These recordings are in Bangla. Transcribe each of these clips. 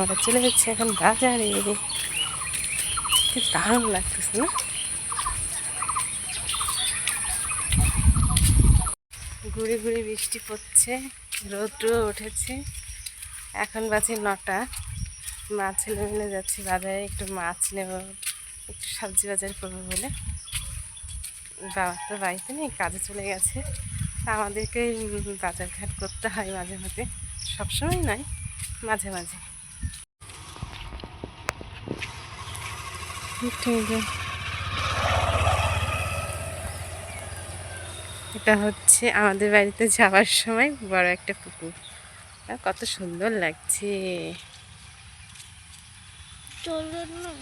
আমরা চলে যাচ্ছি এখন বাজারে। কি দারুণ লাগতেছে, না? ঘুরে ঘুরে বৃষ্টি পড়ছে রোদ্র উঠেছে। এখন বাজে নটা। মাছ ছেলে মিলে যাচ্ছি বাজারে, একটু মাছ নেব, একটু সবজি বাজার করব বলে। বাবা তো বাড়িতে নেই, কাজে চলে গেছে। তা আমাদেরকে বাজার ঘাট করতে হয় মাঝে মাঝে সবসময় নয়, মাঝে মাঝে ঠিক আছে এটা হচ্ছে আমাদের বাড়িতে যাওয়ার সময় বড় একটা পুকুর। কত সুন্দর লাগছে। চলুন না।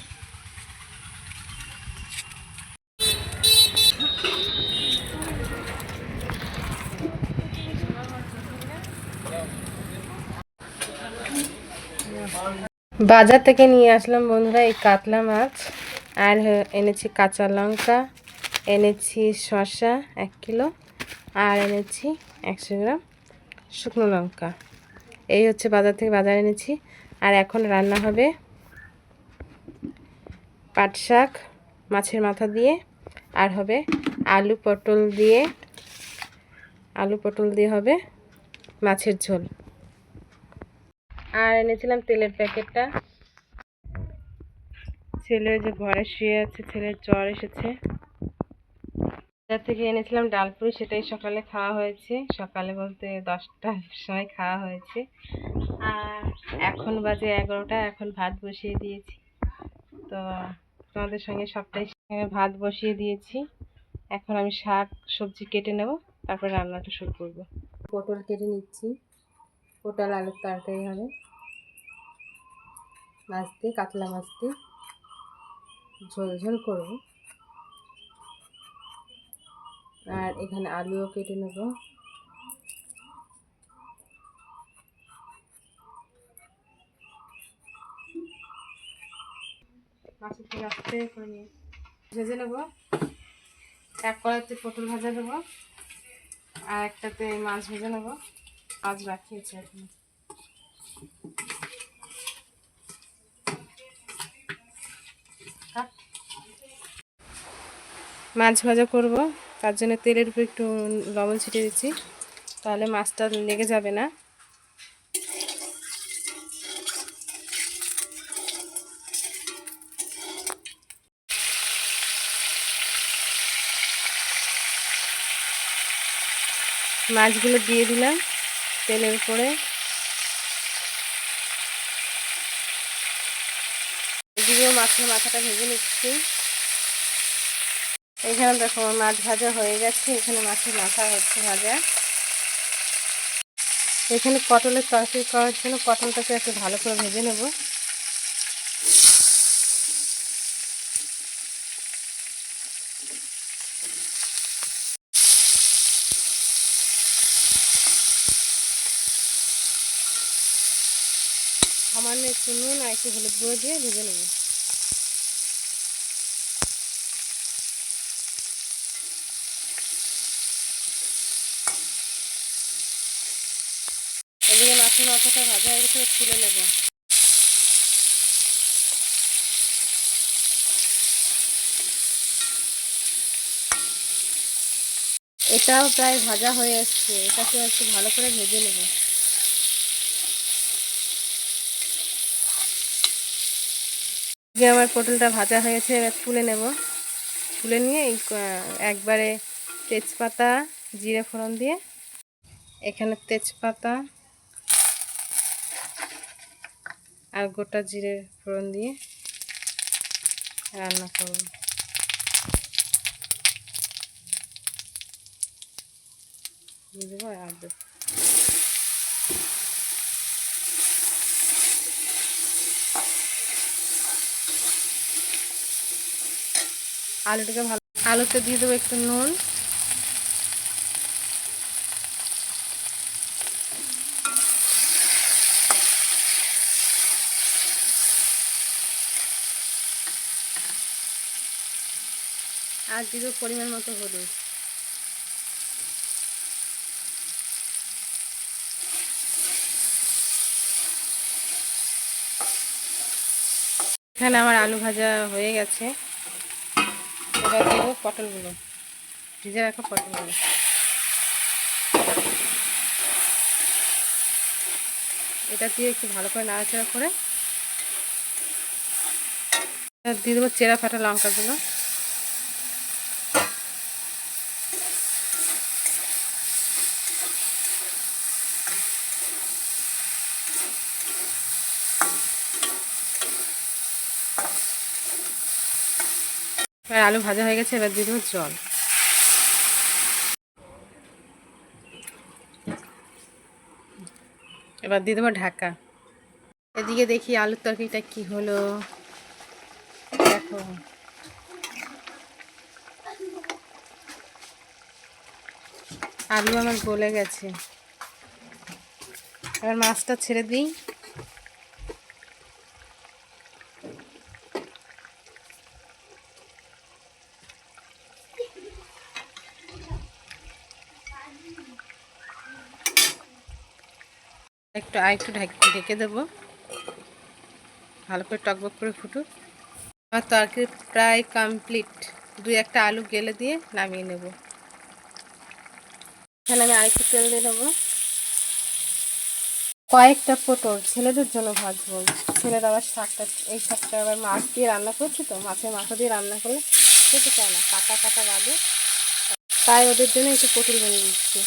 বাজার থেকে নিয়ে আসলাম বন্ধুরা এই কাতলা মাছ। আর এনেছি কাঁচা লঙ্কা, এনেছি শসা এক কিলো, আর এনেছি একশো গ্রাম শুকনো লঙ্কা। এই হচ্ছে বাজার থেকে বাজার এনেছি। আর এখন রান্না হবে পাট শাক মাছের মাথা দিয়ে, আর হবে আলু পটল দিয়ে, আলু পটল দিয়ে হবে মাছের ঝোল। আর এনেছিলাম তেলের প্যাকেটটা। ছেলে, যে ঘরে শুয়ে আছে, ছেলের জ্বর এসেছে। বাজার থেকে এনেছিলাম ডালপুরি সেটাই সকালে খাওয়া হয়েছে। সকালে বলতে দশটার সময় খাওয়া হয়েছে। আর এখন বাজে এগারোটা, এখন ভাত বসিয়ে দিয়েছি। তো তোমাদের সঙ্গে সবটাই ভাত বসিয়ে দিয়েছি। এখন আমি শাক, সবজি কেটে নেব, তারপর রান্নাটা শুরু করব। পটল কেটে নিচ্ছি। পটল, আলুর তরকারি হবে। মাছ দিয়ে কাতলা মাছ দিয়ে ঝোল ঝোল করব। আর এখানে আলুও কেটে নেব। করে নিয়ে ভেজে নেব। এক কড়াইতে পটল ভাজা দেবো। আর একটাতে মাছ ভেজে নেব। মাছ রাখিয়েছি এখন। মাছ ভাজা করব। তার জন্য তেলের উপর একটু লবণ ছিটিয়ে দিচ্ছি। তাহলে মাছটা লেগে যাবে না। মাছগুলো দিয়ে দিলাম তেলের উপরে। এদিকেও মাছের মাথাটা ভেজে নিচ্ছি। এখানে দেখো মাছ ভাজা হয়ে গেছে, এখানে মাছের মাথা হচ্ছে ভাজা। এখানে পটলের তরকারি করার জন্য পটলটাকে একটু ভালো করে ভেজে নেব। সামান্য একটু নুন আর একটু হলুদ গুঁড়ো দিয়ে ভেজে নেব। মাছের মাথাটা ভাজা হয়ে গেছে তুলে নেব। এটাও প্রায় ভাজা হয়ে এসছে, এটাকে একটু ভালো করে ভেজে নেব। যে আমার পটলটা ভাজা হয়েছে এবার তুলে নেব। তুলে নিয়ে একবারে তেজপাতা, জিরে ফোড়ন দিয়ে, এখানে তেজপাতা আর গোটা জিরে ফোড়ন দিয়ে রান্না করব। দিয়ে দেবো আর আলুটাকে ভালো আলুতে দিয়ে দেবো একটু নুন। আর দিব পরিমাণ মতো হলুদ। এখানে আমার আলু ভাজা হয়ে গেছে। এবার দেবো পটলগুলো। ভিজে রাখো পটলগুলো। এটা দিয়ে একটু ভালো করে নাড়াচাড়া করে দিয়ে দেবো চেরা ফাটা লঙ্কাগুলো। এবার আলু ভাজা হয়ে গেছে, এবার দিয়ে দেবো জল। এবার দিয়ে দেবো ঢাকা। এদিকে দেখি আলুর তরকারিটা কি হলো। দেখো। আলু আমার গলে গেছে। এবার মাছটা ছেড়ে দিই। একটু, আর একটু ঢাক- দেবো। ভালো করে টকবক করে ফুটুক। আমার তরকারি প্রায় কমপ্লিট দুই একটা আলু গেলে দিয়ে নামিয়ে নেব। এখানে আমি আরেকটু তেল দিয়ে নেব। কয়েকটা পটল ছেলেদের জন্য ভাজবো। ছেলেরা আবার শাকটা, এই শাকটা আবার মাছ দিয়ে রান্না করছি তো, মাছের মাথা দিয়ে রান্না করলে খেতে চায় না। কাটা কাটা বাদে। তাই ওদের জন্য একটু পটল বানিয়ে দিচ্ছি।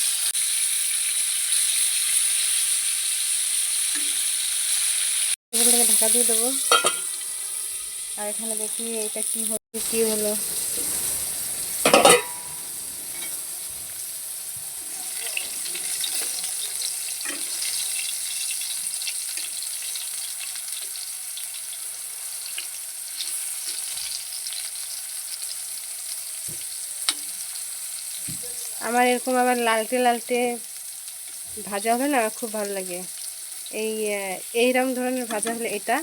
ঢাকা দিয়ে দেবো। আর এখানে দেখি এটা কি হলো কি হলো। আমার এরকম আবার লালটে লালটে ভাজা হলে না? খুব ভালো লাগে। এই এইরকম ধরনের ভাজা হলে এটা,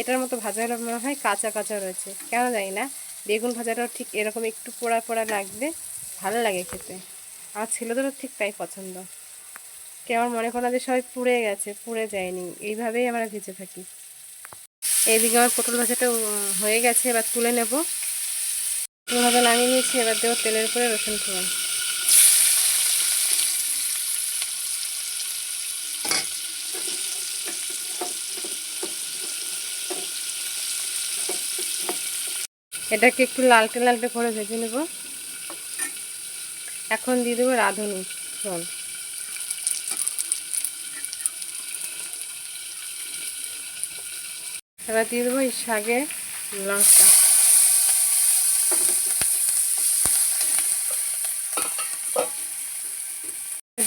এটার মতো ভাজা হলে মনে হয় কাঁচা কাঁচা রয়েছে। কেন জানি না, বেগুন ভাজাটাও ঠিক এরকম একটু পোড়া পোড়া লাগবে ভালো লাগে খেতে। আমার ছেলেদেরও ঠিক তাই পছন্দ। কে আমার মনে করো না যে সবাই পুড়ে গেছে, পুড়ে যায়নি। এইভাবেই আমরা ভেজে থাকি। এইদিকে আমার পটল ভাজাটা হয়ে গেছে, এবার তুলে নেব। ভাজা নামিয়ে নিয়েছি, এবার দেবো তেলের উপরে রসুন ফোড়ন। এটাকে একটু লালটে লালটে করে ভেজে নেব। এখন দিয়ে দেবো রাঁধুনি ফোড়ন এবার দিয়ে দেবো এই শাকে লঙ্কা।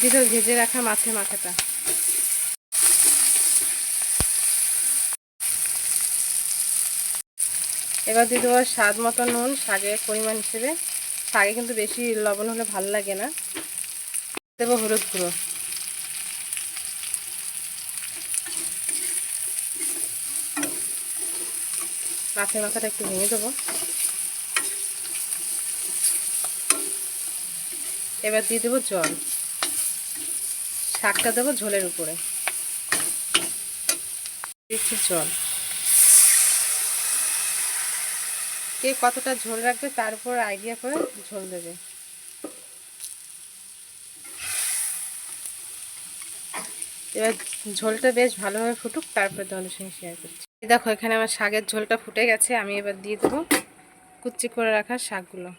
দিয়ে ভেজে রাখা মাছের মাথাটা। এবার দিয়ে দেবো স্বাদ মতো নুন, শাকের পরিমাণ হিসেবে। শাকে কিন্তু বেশি লবণ হলে ভালো লাগে না। দেবো হলুদ গুঁড়ো। মাছের মাথাটা একটু ভেঙে দেবো। এবার দিয়ে দেবো জল। শাকটা দেবো ঝোলের উপরে। দিচ্ছি জল। কে কতটা ঝোল রাখবে তার উপর আইডিয়া করে ঝোল দেবে। এবার ঝোলটা বেশ ভালোভাবে ফুটুক, তারপরে তোমাদের সঙ্গে শেয়ার করছি। দেখো, এখানে আমার শাকের ঝোলটা ফুটে গেছে, আমি এবার দিয়ে দেবো কুচি করে রাখা শাকগুলো।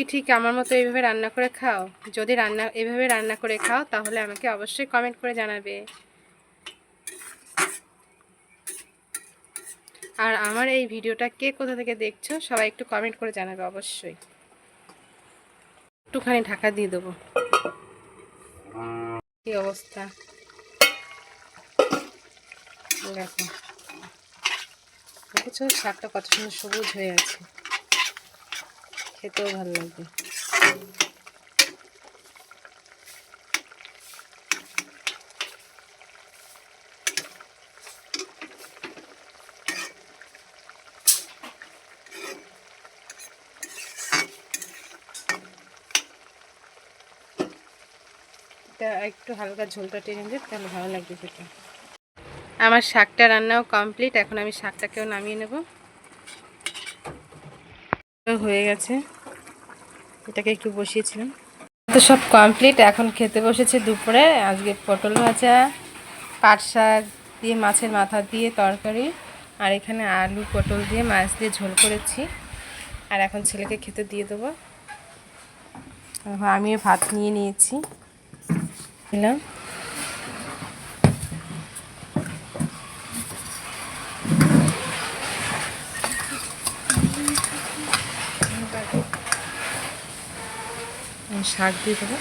কি ঠিক আমার মতো এইভাবে রান্না করে খাও? যদি রান্না, এভাবে রান্না করে খাও, তাহলে আমাকে অবশ্যই কমেন্ট করে জানাবে। আর আমার এই ভিডিওটা কে কোথা থেকে দেখছ, সবাই একটু কমেন্ট করে জানাবে অবশ্যই। একটুখানি ঢাকা দিয়ে দেবো। কি অবস্থা? দেখো দেখেছ শাকটা কত সুন্দর সবুজ হয়ে আছে। খেতেও ভালো লাগবে একটু হালকা ঝোলটা টেনে দিই তাহলে ভালো লাগবে খেতে। আমার শাকটা রান্নাও কমপ্লিট, এখন আমি শাকটাকেও নামিয়ে নেব। হয়ে গেছে। এটাকে একটু বসিয়েছিলাম। তো সব কমপ্লিট এখন খেতে বসেছে দুপুরে। আজকে পটল ভাজা, পাট শাক দিয়ে, মাছের মাথা দিয়ে তরকারি। আর এখানে আলু, পটল দিয়ে, মাছ দিয়ে ঝোল করেছি। আর এখন ছেলেকে খেতে দিয়ে দেবো। আমিও ভাত নিয়ে নিয়েছি। আমি শাক দিয়ে দেবো।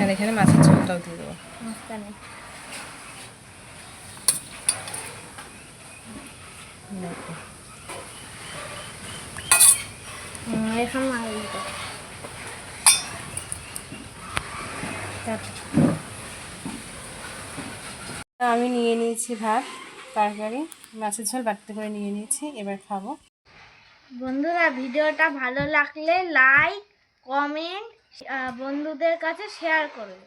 আর এখানে মাছের ঝোলটাও দিয়ে দেবো। আমি নিয়ে নিয়েছি ভাত তরকারি মাছের ঝোল বাড়তে করে নিয়ে নিয়েছি এবার খাব। বন্ধুরা ভিডিওটা ভালো লাগলে লাইক কমেন্ট বন্ধুদের কাছে শেয়ার করবে।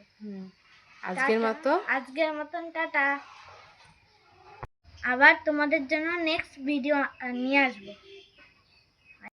আজকের। মতো আজকের মতন টাটা আবার তোমাদের জন্য নেক্সট ভিডিও নিয়ে আসব